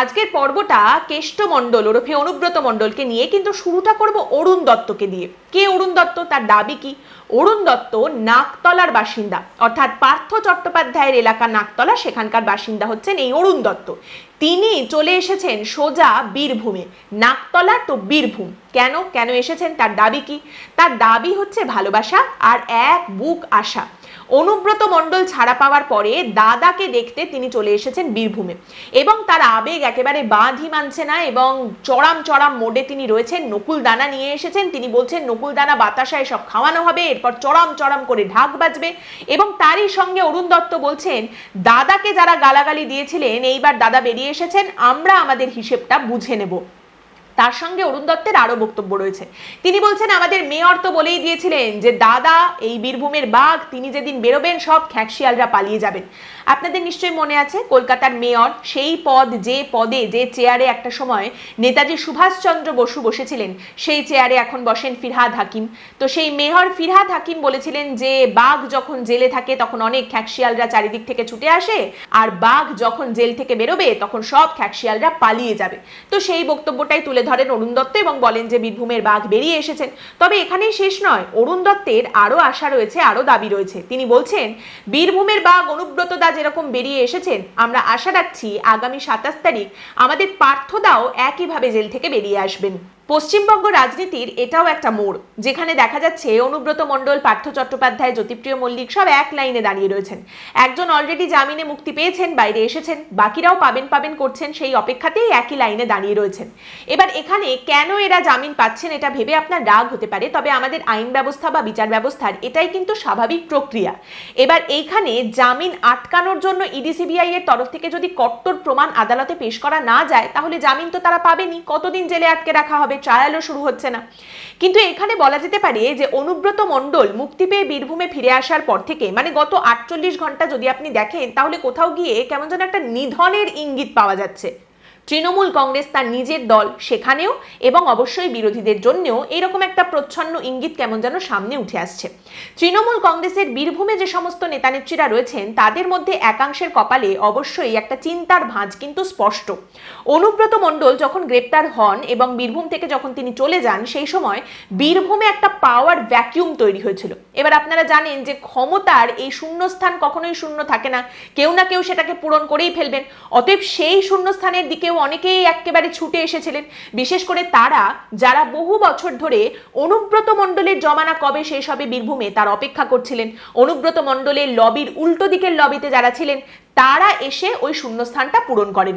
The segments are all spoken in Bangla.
আজকের পর্বটা কেষ্ট মণ্ডল, ওরফে অনুব্রত মণ্ডলকে নিয়ে, কিন্তু শুরুটা করব অরুণ দত্তকে দিয়ে। কে অরুণ দত্ত? তার দাবি কি? অরুণ দত্ত নাকতলার বাসিন্দা। অর্থাৎ পার্থ চট্টোপাধ্যায়ের এলাকা নাকতলা সেখানকার বাসিন্দা হচ্ছেন এই অরুণ দত্ত। তিনি চলে এসেছেন সোজা বীরভূমে, নাকতলা তো বীরভূম। কেন? কেন এসেছেন? তার দাবি কি? তার দাবি হচ্ছে ভালোবাসা আর এক বুক আশা। অনুব্রত মণ্ডল ছাড়া পাওয়ার পরে দাদাকে দেখতে তিনি চলে এসেছেন বীরভূমে এবং তার আবেগ একেবারে বাঁধই মানছে না এবং চড়াম চড়াম মোডে তিনি রয়েছেন। নকুল দানা নিয়ে এসেছেন। তিনি বলছেন নকুল দানা বাতাসায় সব খাওয়ানো হবে, এরপর চড়াম চড়াম করে ঢাক বাজবে। এবং তারই সঙ্গে অরুণ দত্ত বলছেন, দাদাকে যারা গালাগালি দিয়েছিলেন, এইবার দাদা বেরিয়ে এসেছেন আমরা আমাদের হিসেবটা বুঝে নেব। তার সঙ্গে অরুণ দত্তের আরও বক্তব্য রয়েছে। তিনি বলছেন, আমাদের মেয়র তো বলেই দিয়েছিলেন যে, দাদা, এই বীরভূমের বাঘ, তিনি যেদিন বেরোবেন, সব খ্যাকশিয়ালরা পালিয়ে যাবেন। আপনাদের নিশ্চয়ই মনে আছে, কলকাতার মেয়র সেই পদ, যে পদে, যে চেয়ারে একটা সময় নেতাজি সুভাষচন্দ্র বসু বসেছিলেন, সেই চেয়ারে এখন বসেন ফিরহাদ হাকিম। তো সেই মেয়র ফিরহাদ হাকিম বলেছিলেন যে, বাঘ যখন জেলে থাকে, তখন অনেক খ্যাকশিয়ালরা চারিদিক থেকে ছুটে আসে, আর বাঘ যখন জেল থেকে বেরোবে, তখন সব খ্যাকশিয়ালরা পালিয়ে যাবে। তো সেই বক্তব্যটাই তুলে ধরেন অরুণ দত্ত এবং বলেন যে বীরভূমের বাঘ বেরিয়ে এসেছেন। তবে এখানেই শেষ নয়, অরুণ দত্তের আরও আশা রয়েছে, আরও দাবি রয়েছে। তিনি বলছেন, বীরভূমের বাঘ অনুব্রত দা যেরকম বেরিয়ে এসেছেন, আমরা আশা রাখছি আগামী সাতাশ তারিখ আমাদের পার্থদাও একইভাবে জেল থেকে বেরিয়ে আসবেন। পশ্চিমবঙ্গ রাজনীতির এটাও একটা মোড়, যেখানে দেখা যাচ্ছে অনুব্রত মণ্ডল, পার্থ চট্টোপাধ্যায়, জ্যোতিপ্রিয় মল্লিক সব এক লাইনে দাঁড়িয়ে রয়েছেন। একজন অলরেডি জামিনে মুক্তি পেয়েছেন, বাইরে এসেছেন, বাকিরাও পাবেন পাবেন করছেন, সেই অপেক্ষাতেই একই লাইনে দাঁড়িয়ে রয়েছেন। এবার এখানে কেন এরা জামিন পাচ্ছেন এটা ভেবে আপনার রাগ হতে পারে, তবে আমাদের আইন ব্যবস্থা বা বিচার ব্যবস্থার এটাই কিন্তু স্বাভাবিক প্রক্রিয়া। এবার এইখানে জামিন আটকানোর জন্য ইডিসিবিআই এর তরফ থেকে যদি কট্টর প্রমাণ আদালতে পেশ করা না যায়, তাহলে জামিন তো তারা পাবেনি কতদিন জেলে আটকে রাখা হবে? ট্রায়ালও শুরু হচ্ছে না। কিন্তু এখানে বলা যেতে পারে যে অনুব্রত মণ্ডল মুক্তি পেয়ে বীরভূমে ফিরে আসার পর থেকে মানে গত আটচল্লিশ ঘণ্টা যদি আপনি দেখেন, তাহলে কোথাও গিয়ে কেমন যেন একটা নিধনের ইঙ্গিত পাওয়া যাচ্ছে। তৃণমূল কংগ্রেস তার নিজের দল সেখানেও এবং অবশ্যই বিরোধীদের জন্যও এরকম একটা প্রচ্ছন্ন ইঙ্গিত কেমন যেন সামনে উঠে আসছে। তৃণমূল কংগ্রেসের বীরভূমে যে সমস্ত নেতানেত্রীরা রয়েছেন, তাদের মধ্যে একাংশের কপালে অবশ্যই একটা চিন্তার ভাঁজ কিন্তু স্পষ্ট। অনুব্রত মণ্ডল যখন গ্রেপ্তার হন এবং বীরভূম থেকে যখন তিনি চলে যান, সেই সময় বীরভূমে একটা পাওয়ার ভ্যাকিউম তৈরি হয়েছিল। এবার আপনারা জানেন যে ক্ষমতার এই শূন্যস্থান কখনোই শূন্য থাকে না। কেউ না কেউ সেটাকে পূরণ করেই ফেলবেন। অতএব সেই শূন্যস্থানের দিকেও অনেকেই একেবারে ছুটে এসেছিলেন। বিশেষ করে তারা, যারা বহু বছর ধরে অনুব্রত মণ্ডলের জমানা কবে শেষ হবে বীরভূমে, তার অপেক্ষা করছিলেন। অনুব্রত মণ্ডলের লবির উল্টো দিকের লবিতে যারা ছিলেন, তারা এসে ওই শূন্যস্থানটা পূরণ করেন।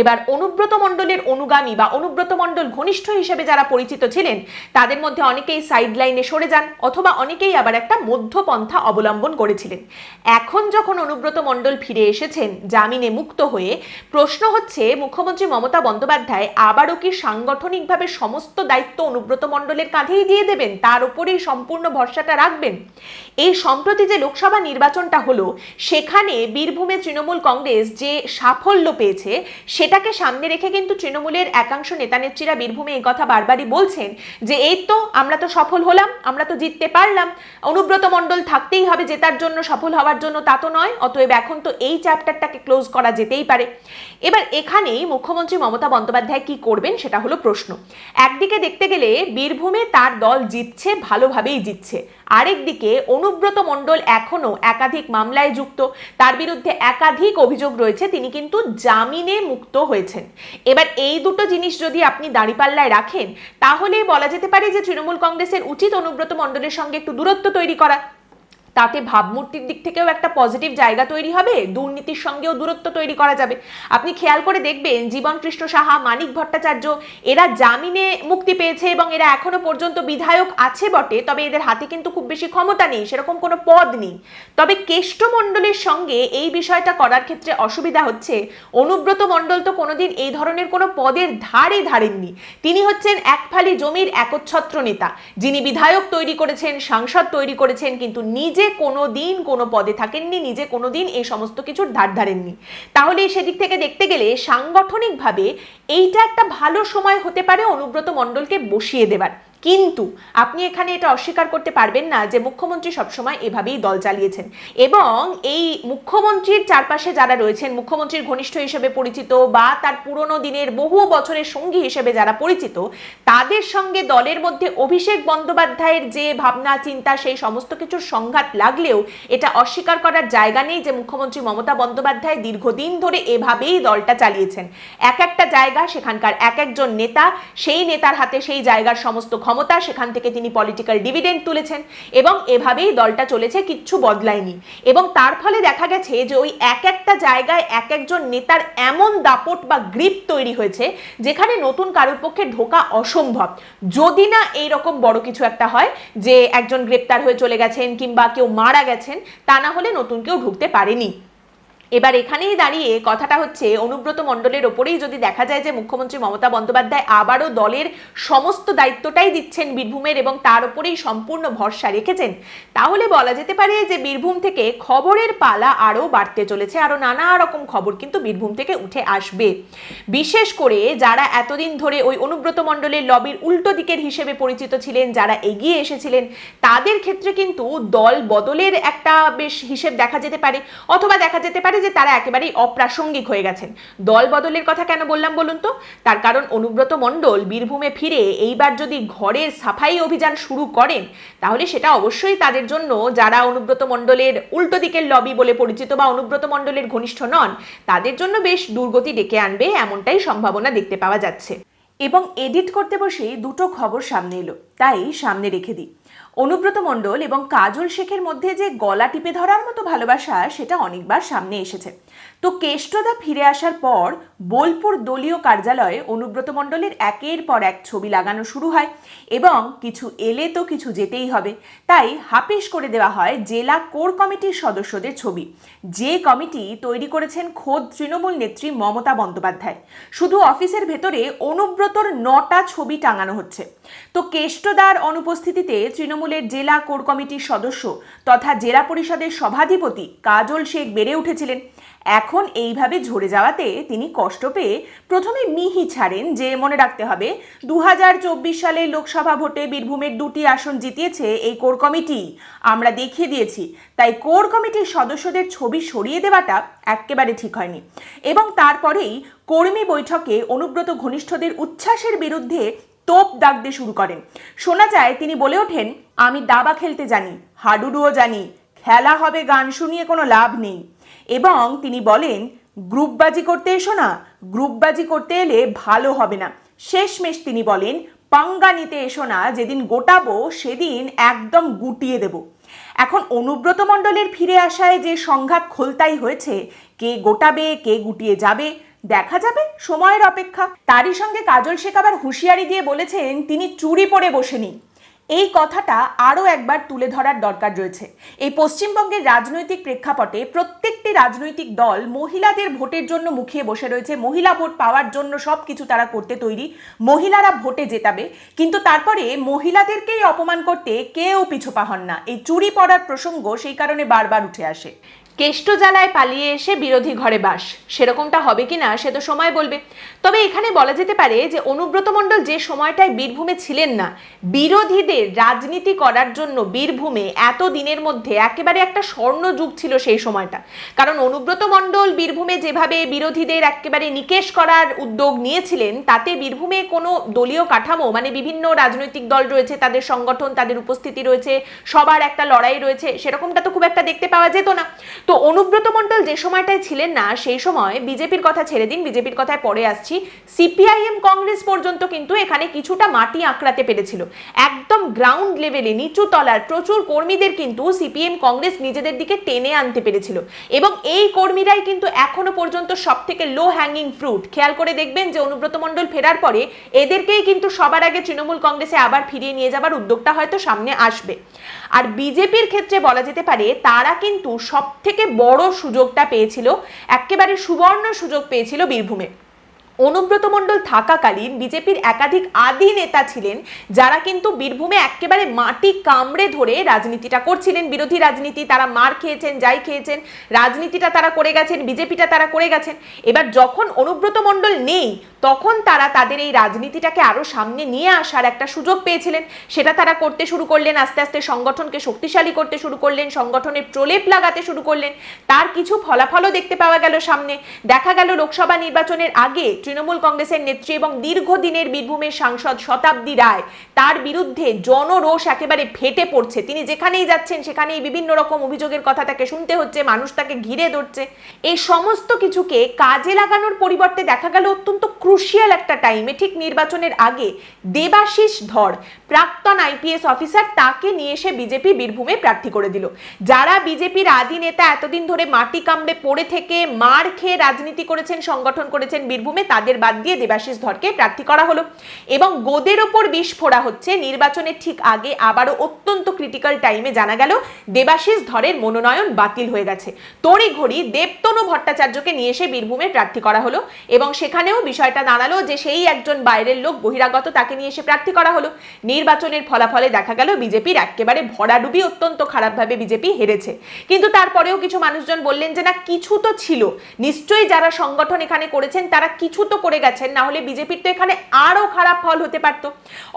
এবার অনুব্রত মণ্ডলের অনুগামী বা অনুব্রত মণ্ডল ঘনিষ্ঠ হিসেবে যারা পরিচিত ছিলেন, তাদের মধ্যে অনেকেই সাইড লাইনে সরে যান অথবা অনেকেই আবার একটা মধ্যপন্থা অবলম্বন করেছিলেন। এখন যখন অনুব্রত মণ্ডল ফিরে এসেছেন, জামিনে মুক্ত হয়ে, প্রশ্ন হচ্ছে, মুখ্যমন্ত্রী মমতা বন্দ্যোপাধ্যায় আবারও কি সাংগঠনিকভাবে সমস্ত দায়িত্ব অনুব্রত মণ্ডলের কাঁধেই দিয়ে দেবেন? তার উপরেই সম্পূর্ণ ভরসাটা রাখবেন? এই সম্প্রতি যে লোকসভা নির্বাচনটা হলো, সেখানে বীরভূমে তৃণমূল কংগ্রেস যে সাফল্য পেয়েছে সেটাকে সামনে রেখে কিন্তু তৃণমূলের একাংশ নেতানেত্রীরা বীরভূমে এই কথা বারবারই বলছেন যে এই তো আমরা তো সফল হলাম, আমরা তো জিততে পারলাম। অনুব্রত মণ্ডল থাকতেই হবে জেতার জন্য, সফল হওয়ার জন্য তা তো নয়, অতএব এখন তো এই চ্যাপ্টারটাকে ক্লোজ করা যেতেই পারে। এবার এখানেই মুখ্যমন্ত্রী মমতা বন্দ্যোপাধ্যায় কি করবেন সেটা হলো প্রশ্ন। একদিকে দেখতে গেলে বীরভূমে তার দল জিতছে, ভালোভাবেই জিতছে। আরেকদিকে অনুব্রত মণ্ডল এখনও একাধিক মামলায় যুক্ত। তার বিরুদ্ধে একাধিক অভিযোগ রয়েছে, তিনি কিন্তু জামিনে মুক্ত হয়েছেন। এবার এই দুটো জিনিস যদি আপনি দাঁড়িপাল্লায় রাখেন তাহলে বলা যেতে পারে যে তৃণমূল কংগ্রেসের উচিত অনুব্রত মণ্ডলের সঙ্গে একটু দূরত্ব তৈরি করা। তাতে ভাবমূর্তির দিক থেকেও একটা পজিটিভ জায়গা তৈরি হবে, দুর্নীতির সঙ্গেও দূরত্ব তৈরি করা যাবে। আপনি খেয়াল করে দেখবেন জীবন কৃষ্ণ সাহা, মানিক ভট্টাচার্য, এরা জামিনে মুক্তি পেয়েছে এবং এরা এখনও পর্যন্ত বিধায়ক আছে বটে, তবে এদের হাতে কিন্তু খুব বেশি ক্ষমতা নেই, সেরকম কোনো পদ নেই। তবে কেষ্টমণ্ডলের সঙ্গে এই বিষয়টা করার ক্ষেত্রে অসুবিধা হচ্ছে। অনুব্রত মণ্ডল তো কোনোদিন এই ধরনের কোনো পদের ধারে ধারেননি। তিনি হচ্ছেন এক ফালি জমির একচ্ছত্র নেতা। যিনি বিধায়ক তৈরি করেছেন, সাংসদ তৈরি করেছেন, কিন্তু নিজে কোনো দিন কোনো পদে থাকেননি, নিজে কোনো দিন এই সমস্ত কিছুর ধার ধারেননি। তাহলে সেদিক থেকে দেখতে গেলে সাংগঠনিকভাবে এইটা একটা ভালো সময় হতে পারে অনুব্রত মণ্ডলকে বসিয়ে দেবার। কিন্তু আপনি এখানে এটা অস্বীকার করতে পারবেন না যে মুখ্যমন্ত্রী সবসময় এভাবেই দল চালিয়েছেন। এবং এই মুখ্যমন্ত্রীর চারপাশে যারা রয়েছেন, মুখ্যমন্ত্রীর ঘনিষ্ঠ হিসেবে পরিচিত বা তার পুরনো দিনের বহু বছরের সঙ্গী হিসেবে যারা পরিচিত, তাদের সঙ্গে দলের মধ্যে অভিষেক বন্দ্যোপাধ্যায়ের যে ভাবনা, চিন্তা, সেই সমস্ত কিছুর সংঘাত লাগলেও এটা অস্বীকার করার জায়গা নেই যে মুখ্যমন্ত্রী মমতা বন্দ্যোপাধ্যায় দীর্ঘদিন ধরে এভাবেই দলটা চালিয়েছেন। এক একটা জায়গা সেখানকার এক একজন নেতা, সেই নেতার হাতে সেই জায়গার সমস্ত ক্ষমতা সেখান থেকে তিনি পলিটিক্যাল ডিভিডেন্ড তুলেছেন এবং এভাবেই দলটা চলেছে, কিচ্ছু বদলায়নি। এবং তার ফলে দেখা গেছে যে ওই এক একটা জায়গায় এক একজন নেতার এমন দাপট বা গ্রিপ তৈরি হয়েছে, যেখানে নতুন কারোর পক্ষে ঢোকা অসম্ভব। যদি না এই রকম বড় কিছু একটা হয়, যে একজন গ্রেপ্তার হয়ে চলে গেছেন কিংবা কেউ মারা গেছেন, তা না হলে নতুন কেউ ঢুকতে পারেনি। এবার এখানেই দাঁড়িয়ে কথাটা হচ্ছে, অনুব্রত মণ্ডলের ওপরেই যদি দেখা যায় যে মুখ্যমন্ত্রী মমতা বন্দ্যোপাধ্যায় আবারও দলের সমস্ত দায়িত্বটাই দিচ্ছেন বীরভূমের এবং তার উপরেই সম্পূর্ণ ভরসা রেখেছেন, তাহলে বলা যেতে পারে যে বীরভূম থেকে খবরের পালা আরও বাড়তে চলেছে, আরও নানা রকম খবর কিন্তু বীরভূম থেকে উঠে আসবে। বিশেষ করে যারা এতদিন ধরে ওই অনুব্রত মণ্ডলের লবির উল্টো দিকের হিসেবে পরিচিত ছিলেন, যারা এগিয়ে এসেছিলেন, তাদের ক্ষেত্রে কিন্তু দল বদলের একটা বেশ হিসেব দেখা যেতে পারে, অথবা দেখা যেতে পারে যে তারা একেবারেই অপ্রাসঙ্গিক হয়ে গেছেন। দল বদলের কথা কেন বললাম বলুন তো? তার কারণ অনুব্রত মণ্ডল বীরভূমে ফিরে এইবার যদি ঘরের সাফাই অভিযান শুরু করেন, তাহলে সেটা অবশ্যই তাদের জন্য যারা অনুব্রত মণ্ডলের উল্টো দিকের লবি বলে পরিচিত বা অনুব্রত মণ্ডলের ঘনিষ্ঠ নন, তাদের জন্য বেশ দুর্গতি ডেকে আনবে এমনটাই সম্ভাবনা দেখতে পাওয়া যাচ্ছে। এবং এডিট করতে বসেই দুটো খবর সামনে এলো, তাই সামনে রেখে দিই। অনুব্রত মণ্ডল এবং কাজল শেখের মধ্যে যে গলা টিপে ধরার মতো ভালোবাসা, সেটা অনেকবার সামনে এসেছে। তো কেষ্টদা ফিরে আসার পর বোলপুর দলীয় কার্যালয়ে অনুব্রত মণ্ডলের একের পর এক ছবি লাগানো শুরু হয় এবং কিছু এলে তো কিছু যেতেই হবে। তাই হাপিস করে দেওয়া হয় জেলা কোর কমিটির সদস্যদের ছবি। যে কমিটি তৈরি করেছেন খোদ তৃণমূল নেত্রী মমতা বন্দ্যোপাধ্যায়। শুধু অফিসের ভেতরে অনুব্রতর নটা ছবি টাঙানো হচ্ছে। তো কেষ্টদার অনুপস্থিতিতে তৃণমূলের জেলা কোর কমিটির সদস্য তথা জেলা পরিষদের সভাধিপতি কাজল শেখ বেড়ে উঠেছিলেন। এখন এইভাবে ঝরে যাওয়াতে তিনি কষ্ট পেয়ে প্রথমে মিহি ছাড়েন যে মনে রাখতে হবে দু সালে লোকসভা ভোটে বীরভূমের দুটি আসন জিতিয়েছে এই কোর কমিটি। আমরা দেখিয়ে দিয়েছি, তাই কোর কমিটির সদস্যদের ছবি সরিয়ে দেওয়াটা একেবারে ঠিক হয়নি। এবং তারপরেই কর্মী বৈঠকে অনুব্রত ঘনিষ্ঠদের উচ্ছ্বাসের বিরুদ্ধে তোপ দাগতে শুরু করেন। শোনা যায় তিনি বলে ওঠেন, আমি দাবা খেলতে জানি, হাডুডুও জানি, খেলা হবে, গান শুনিয়ে কোনো লাভ নেই। এবং তিনি বলেন, গ্রুপবাজি করতে এসো না, গ্রুপবাজি করতে এলে ভালো হবে না। শেষমেশ তিনি বলেন, পাঙ্গা নিতে এসো না, যেদিন গোটাবো সেদিন একদম গুটিয়ে দেব। এখন অনুব্রত মণ্ডলের ফিরে আসায় যে সংঘাত খোলতাই হয়েছে, কে গোটাবে, কে গুটিয়ে যাবে দেখা যাবে, সময়ের অপেক্ষা। তারই সঙ্গে কাজল শেখ আবার হুঁশিয়ারি দিয়ে বলেছেন, তিনি চুরি পরে বসেনি। এই কথাটা আরও একবার তুলে ধরার দরকার রয়েছে। এই পশ্চিমবঙ্গের রাজনৈতিক প্রেক্ষাপটে প্রত্যেকটি রাজনৈতিক দল মহিলাদের ভোটের জন্য মুখিয়ে বসে রয়েছে। মহিলা ভোট পাওয়ার জন্য সব কিছু তারা করতে তৈরি। মহিলারা ভোটে জেতাবে। কিন্তু তারপরে মহিলাদেরকেই অপমান করতে কেউ পিছুপা হন না। এই চুরি পড়ার প্রসঙ্গ সেই কারণে বারবার উঠে আসে। কেষ্ট জ্বালায় পালিয়ে এসে বিরোধী ঘরে বাস। সেরকমটা হবে কি না সে তো সময় বলবে। তবে এখানে বলা যেতে পারে যে অনুব্রত মণ্ডল যে সময়টায় বীরভূমে ছিলেন না, বিরোধীদের রাজনীতি করার জন্য বীরভূমে এত দিনের মধ্যে একেবারে একটা স্বর্ণ যুগ ছিল সেই সময়টা। কারণ অনুব্রত মণ্ডল বীরভূমে যেভাবে বিরোধীদের একেবারে নিকেশ করার উদ্যোগ নিয়েছিলেন, তাতে বীরভূমে কোনো দলীয় কাঠামো মানে বিভিন্ন রাজনৈতিক দল রয়েছে, তাদের সংগঠন, তাদের উপস্থিতি রয়েছে, সবার একটা লড়াই রয়েছে, সেরকমটা তো খুব একটা দেখতে পাওয়া যেত না। তো অনুব্রত মণ্ডল যে সময়টায় ছিলেন না, সেই সময় বিজেপির কথা ছেড়ে দিন, বিজেপির কথায় পরে আসছি। সিপিআইএম কংগ্রেস পর্যন্ত কিন্তু এখানে কিছুটা মাটি আঁকড়াতে পেরেছিল। একদম গ্রাউন্ড লেভেলে নিচু তলার প্রচুর কর্মীদের কিন্তু সিপিএম কংগ্রেস নিজেদের দিকে টেনে আনতে পেরেছিল। এবং এই কর্মীরাই কিন্তু এখনও পর্যন্ত সব থেকে লো হ্যাঙ্গিং ফ্রুট খেয়াল করে দেখবেন যে অনুব্রত মণ্ডল ফেরার পরে এদেরকেই কিন্তু সবার আগে তৃণমূল কংগ্রেসে আবার ফিরিয়ে নিয়ে যাবার উদ্যোগটা হয়তো সামনে আসবে। আর বিজেপির ক্ষেত্রে বলা যেতে পারে, তারা কিন্তু সব থেকে বড় সুযোগটা পেয়েছিল, একেবারে সুবর্ণ সুযোগ পেয়েছিল বীরভূমে। অনুব্রত মণ্ডল থাকাকালীন বিজেপির একাধিক আদি নেতা ছিলেন, যারা কিন্তু বীরভূমে একেবারে মাটি কামড়ে ধরে রাজনীতিটা করছিলেন। বিরোধী রাজনীতি তারা মার খেয়েছেন, যাই খেয়েছেন, রাজনীতিটা তারা করে গেছেন, বিজেপিটা তারা করে গেছেন। এবার যখন অনুব্রত মণ্ডল নেই, তখন তারা তাদের এই রাজনীতিটাকে আরও সামনে নিয়ে আসার একটা সুযোগ পেয়েছিলেন। সেটা তারা করতে শুরু করলেন, আস্তে আস্তে সংগঠনকে শক্তিশালী করতে শুরু করলেন, সংগঠনের প্রলেপ লাগাতে শুরু করলেন। তার কিছু ফলাফলও দেখতে পাওয়া গেল সামনে। দেখা গেল লোকসভা নির্বাচনের আগে তৃণমূল কংগ্রেসের নেত্রী এবং দীর্ঘদিনের বীরভূমের সাংসদ শতাব্দী রায়, তার বিরুদ্ধে জনরোষ একেবারে ফেটে পড়ছে। তিনি যেখানেই যাচ্ছেন, সেখানেই বিভিন্ন রকম অভিযোগের কথা তাকে শুনতে হচ্ছে, মানুষ তাকে ঘিরে ধরছে। এই সমস্ত কিছুকে কাজে লাগানোর পরিবর্তে দেখা গেল অত্যন্ত ক্রুশিয়াল একটা টাইমে ঠিক নির্বাচনের আগে দেবাশিস ধর, প্রাক্তন আইপিএস অফিসার তাকে নিয়ে এসে বিজেপি বীরভূমে প্রার্থী করে দিল। যারা বিজেপির আদি নেতা এতদিন ধরে মাটি কামড়ে পড়ে থেকে মার খেয়ে রাজনীতি করেছেন, সংগঠন করেছেন বীরভূমে তাদের বাদ দিয়ে দেবাশিস ধরকে প্রার্থী করা হলো। এবং গোদের ওপর বিষ ফোড়া হচ্ছে। নির্বাচনের ঠিক আগে আবারও অত্যন্ত ক্রিটিক্যাল টাইমে জানা গেল, দেবাশিস ধরের মনোনয়ন বাতিল হয়ে গেছে। তড়িঘড়ি দেবতনু ভট্টাচার্যকে নিয়ে এসে বীরভূমে প্রার্থী করা হলো। এবং সেখানেও বিষয়টা দাঁড়াল যে সেই একজন বাইরের লোক বহিরাগত তাকে নিয়ে এসে প্রার্থী করা হলো। নির্বাচনের ফলাফলে দেখা গেল, বিজেপির একেবারে ভরাডুবি অত্যন্ত খারাপভাবে বিজেপি হেরেছে। কিন্তু তারপরেও কিছু মানুষজন বললেন যে, না, কিছু তো ছিল। নিশ্চয়ই যারা সংগঠন এখানে করেছেন, তারা কিছু তো করে গেছেন, না হলে বিজেপির তো এখানে আরও খারাপ ফল হতে পারত।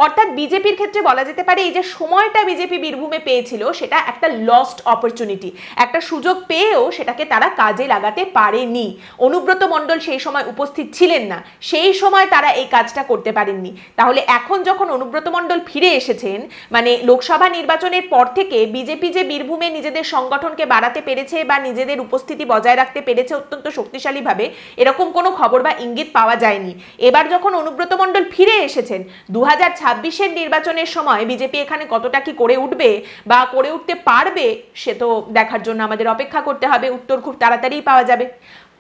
অর্থাৎ বিজেপির ক্ষেত্রে বলা যেতে পারে, এই যে সময়টা বিজেপি বীরভূমে পেয়েছিল, সেটা একটা লস্ট অপরচুনিটি একটা সুযোগ পেয়েও সেটাকে তারা কাজে লাগাতে পারেনি। অনুব্রত মণ্ডল সেই সময় উপস্থিত ছিলেন না, সেই সময় তারা এই কাজটা করতে পারেননি। তাহলে এখন যখন অনুব্রত মণ্ডল ফিরে এসেছেন মানে লোকসভা নির্বাচনের পর থেকে বিজেপি যে বীরভূমে নিজেদের সংগঠনকে বাড়াতে পেরেছে বা নিজেদের উপস্থিতি বজায় রাখতে পেরেছে অত্যন্ত শক্তিশালীভাবে, এরকম কোনো খবর বা ইঙ্গিত পাওয়া যায়নি। এবার যখন অনুব্রত মণ্ডল ফিরে এসেছেন দু হাজার ছাব্বিশের নির্বাচনের সময় বিজেপি এখানে কতটা কি করে উঠবে বা করে উঠতে পারবে, সে তো দেখার জন্য আমাদের অপেক্ষা করতে হবে। উত্তর খুব তাড়াতাড়িই পাওয়া যাবে।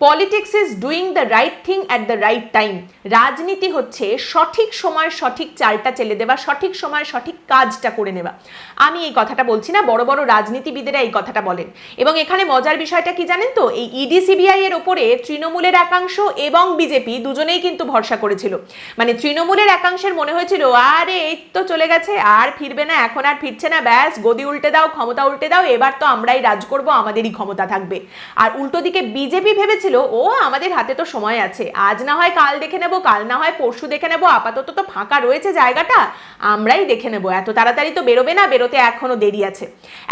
Politics is doing the right thing at the right time রাজনীতি হচ্ছে সঠিক সময় সঠিক চালটা চেলে দেওয়া, সঠিক সময় সঠিক কাজটা করে নেওয়া। আমি এই কথাটা বলছি না, বড় বড় রাজনীতিবিদেরা এই কথাটা বলেন। এবং এখানে মজার বিষয়টা কি জানেন তো? এই ইডি সিবিআই এর ওপরে তৃণমূলের একাংশ এবং বিজেপি দুজনেই কিন্তু ভরসা করেছিল। মানে তৃণমূলের একাংশের মনে হয়েছিল, আরে, এই তো চলে গেছে, আর ফিরবে না, এখন আর ফিরছে না, ব্যাস, গদি উল্টে দাও, ক্ষমতা উল্টে দাও, এবার তো আমরাই রাজ করব, আমাদেরই ক্ষমতা থাকবে। আর উল্টো দিকে বিজেপি ভেবেছিল ও, আমাদের হাতে তো সময় আছে। আজ না হয় কাল দেখে নেব, কাল না হয় পরশু দেখে নেব। আপাতত তো ফাঁকা রয়েছে জায়গাটা। আমরাই দেখে নেব। এত তাড়াতাড়ি তো বেরোবে না, বেরোতে এখনও দেরি আছে।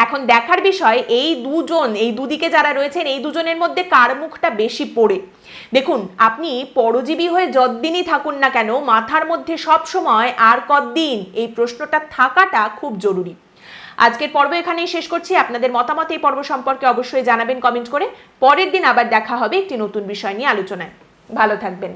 এখন দেখার বিষয়, এই দুজন, এই দুদিকে যারা রয়েছেন, এই দুজনের মধ্যে কার মুখটা বেশি পড়ে? দেখুন, আপনি পরজীবী হয়ে যতদিনই থাকুন না কেন, মাথার মধ্যে সব সময় আর কতদিন এই প্রশ্নটা থাকাটা খুব জরুরি। আজকের পর্ব এখানেই শেষ করছি। আপনাদের মতামত এই পর্ব সম্পর্কে অবশ্যই জানাবেন কমেন্ট করে। পরের দিন আবার দেখা হবে একটি নতুন বিষয় নিয়ে আলোচনায়। ভালো থাকবেন।